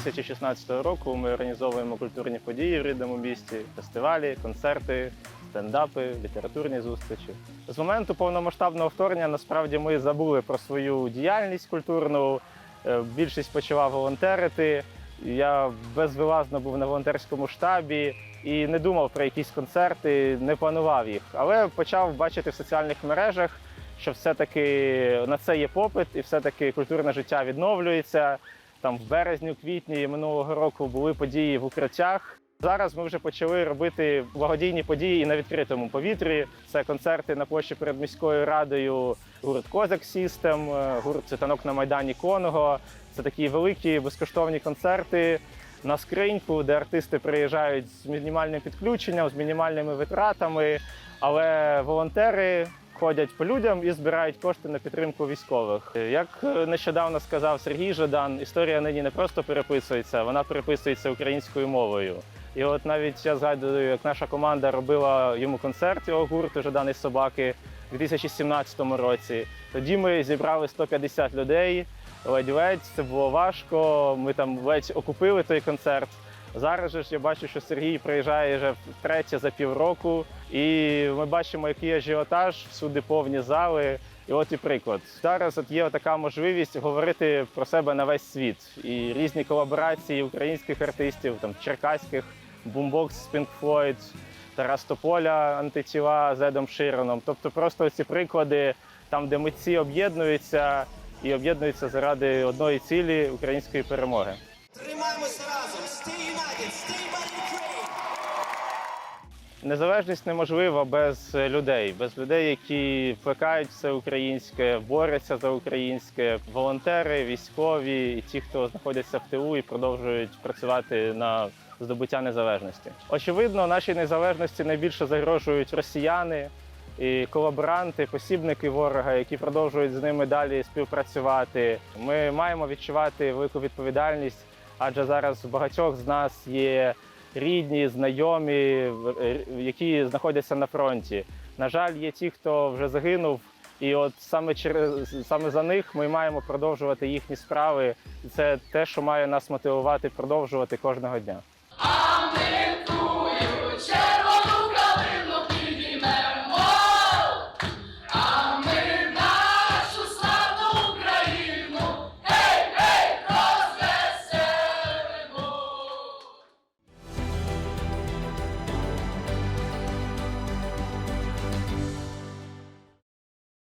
2016 року ми організовуємо культурні події в рідному місті, фестивалі, концерти, стендапи, літературні зустрічі. З моменту повномасштабного вторгнення насправді ми забули про свою діяльність культурну. Е, Більшість почала волонтерити. Я безвилазно був на волонтерському штабі і не думав про якісь концерти, не планував їх. Але почав бачити в соціальних мережах, що все-таки на це є попит, і все-таки культурне життя відновлюється. Там в березні, квітні минулого року були події в укриттях. Зараз ми вже почали робити благодійні події і на відкритому повітрі. Це концерти на площі перед міською радою, гурт Козак Сістем, гурт «Цитанок на Майдані Коного. Це такі великі безкоштовні концерти на скриньку, де артисти приїжджають з мінімальним підключенням, з мінімальними витратами, але волонтери ходять по людям і збирають кошти на підтримку військових. Як нещодавно сказав Сергій Жадан, історія нині не просто переписується, вона переписується українською мовою. І от навіть я згадую, як наша команда робила йому концерт його гурту Жадан із собаки у 2017 році. Тоді ми зібрали 150 людей. Ледь-ледь це було важко. Ми там ледь окупили той концерт. Зараз же ж я бачу, що Сергій приїжджає вже втретє за півроку, і ми бачимо, який ажіотаж, всюди повні зали. І от і приклад. Зараз от є така можливість говорити про себе на весь світ. І різні колаборації українських артистів, там черкаських, бумбокс Pink Floyd, Тарас Тополя, антитіла з Едом Широном. Тобто просто ці приклади, там, де митці об'єднуються і об'єднуються заради одної цілі української перемоги. Разом. Stay united, stay by Ukraine! Незалежність неможлива без людей, без людей, які плекають все українське, борються за українське, волонтери, військові і ті, хто знаходяться в тилу і продовжують працювати на здобуття незалежності. Очевидно, нашій незалежності найбільше загрожують росіяни і колаборанти, посібники ворога, які продовжують з ними далі співпрацювати. Ми маємо відчувати велику відповідальність, адже зараз багатьох з нас є рідні, знайомі, е, які знаходяться на фронті. На жаль, є ті, хто вже загинув, і от саме через саме за них ми маємо продовжувати їхні справи. Це те, що має нас мотивувати продовжувати кожного дня.